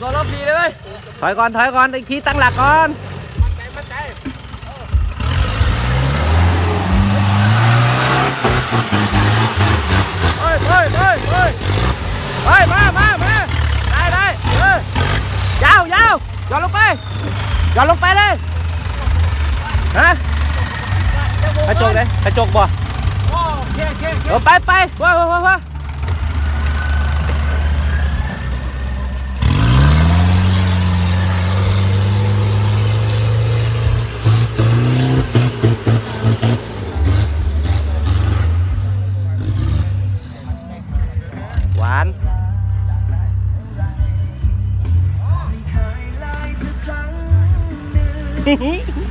ตัวรอบดีเลยเว้ยถอยก่อนถอยก่อนอีกทีตั้งหลักก่อนใจมั่นใจเฮ้ยเฮ้ยเฮ้ยเฮ้ยเฮ้ยมามามาได้ได้เออยาวยาวหย่อนลงไปหย่อนลงไปเลยฮะกระจกเลยกระจกบ่โอ้เคเคเคเออไปไปว้าวว้าวว้าวหว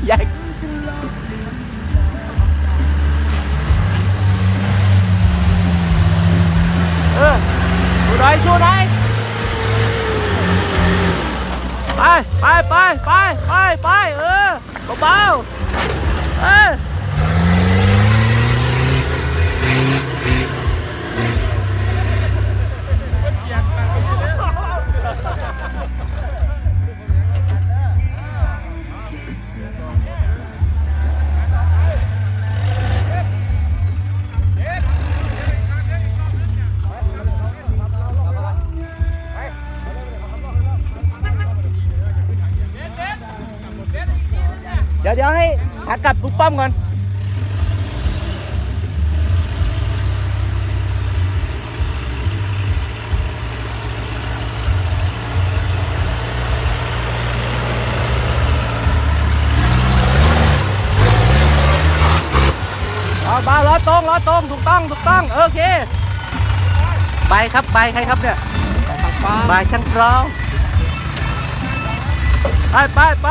ใหญ่เออชูหน่อยชูหน่อยไปไปไปไปไปไปเออเบาๆเออ ดี๋ยวเดี๋ยวให้ขากลับลุกป้อมก่อนเอาเบาล้อตรงล้อตรงถูกต้องถูกต้องโอเคไปครับไปใครครับเนี่ยสั่งปลาบายช่างเราไปไปไป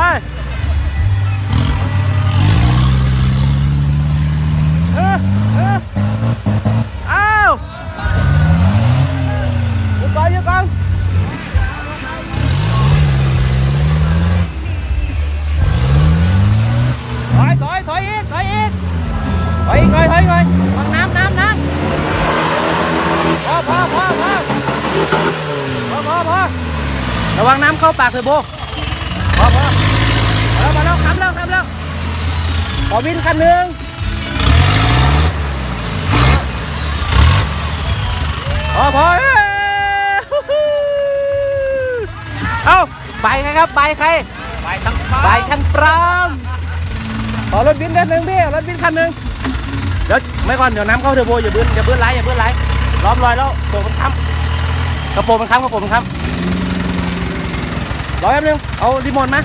หยุดก่อนหยุดก่อนถอยถอยถอยอีกถอยอีกถอยอีกหน่อยถอยอีกหน่อยวางน้ำน้ำน้ำพอพอพอพอพอพอพอระวังน้ำเข้าปากเลยโบพอพอมาแล้วมาแล้วขับแล้วขับแล้วขอวินคันหนึ่งพอพอเอ้ยฮู้ฮู้ เอ้าใบใครครับใบใครไปทั้งปลาใบช่างปรามขอรถบินคันหนึ่งพี่รถบินคันหนึ่งเดี๋ยวไม่ก่อนเดี๋ยวน้ำเข้าเทอร์โบอย่าบื้นอย่าบื้นไหลอย่าบื้นไหลล้อมรอยแล้วโป่งมันค้ำกระโปรงมันค้ำกระโปรงมันค้ำรอแป๊บนึงเอารีโมทมา